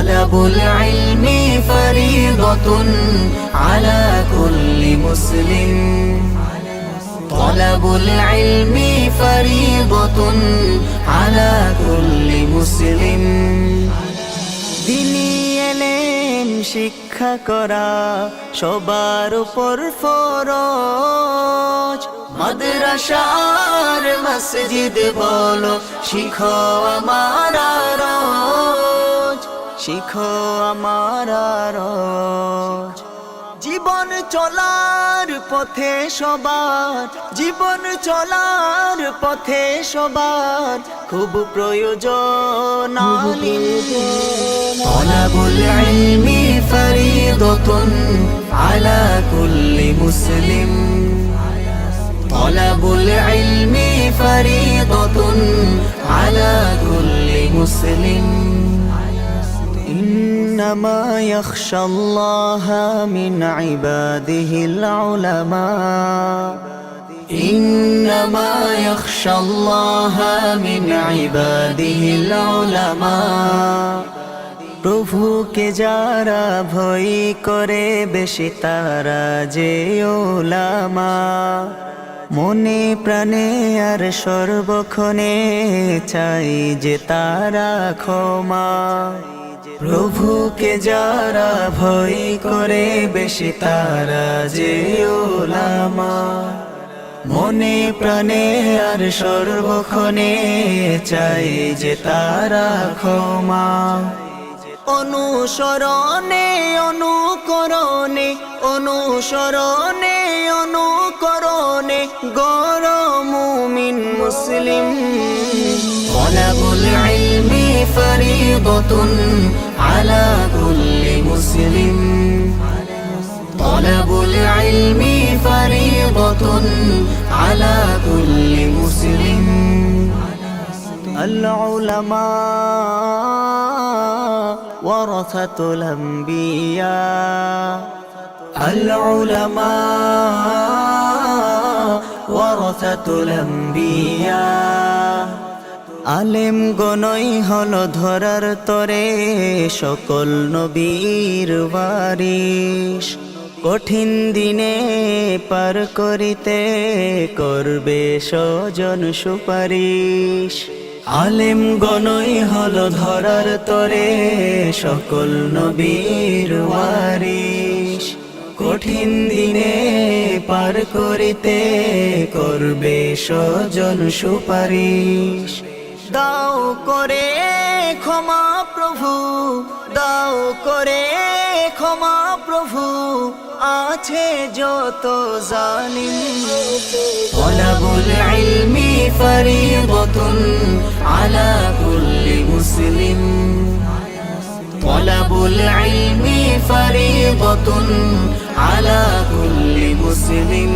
طلب العلم فريضة على كل مسلم طلب العلم فريضة على كل مسلم দিনী এলেম শিক্ষা করা সবার উপর ফরজ মাদ্রাসার মসজিদ বলো শিখো আমার রোজ শিখো আমার জীবন চলার পথে সবার, জীবন চলার পথে সবার খুব প্রয়োজন তলাবুল ইলমি ফরিদতুন আলা কুল্লি মুসলিম। তলাবুল ইলমি ফরিদতুন আলা কুল্লি মুসলিম। إنما يخشى الله من عباده العلماء إنما يخشى الله من عباده العلماء প্রভুকে যারা ভয় করে বেশি তারা যে ওলামা মনে প্রাণে আর সর্বক্ষণে চাই যে তারা ক্ষমা। প্রভুকে যারা ভয় করে, বেশি তারা যে ওলামা। মনে প্রাণে আর সর্বক্ষণে চাই যে তারা ক্ষমা। অনুসরণে, অনুকরণে অনুসরণে, অনুকরণে গরমুমিন মুসলিম طلب العلم فريضة على كل مسلم طلب العلم فريضة على كل مسلم العلماء ورثة الأنبياء العلماء তুলম্বিয়া আলেম গনই হল ধরার তরে, সকল নবীর বারিশ কঠিন দিনে পার করিতে করবে স্বজন সুপারিশ। আলেম গনই হল ধরার তরে, সকল নবীর ওয়ারিশ। কঠিন দিনে পার করিতে করবে সজন সুপারিশ। দাও করে ক্ষমা প্রভু দাও করে ক্ষমা প্রভু আছে যত জানি। অলাবুল আলা মুসলিম। ফরিদতন আলা কুল্লি মুসলিম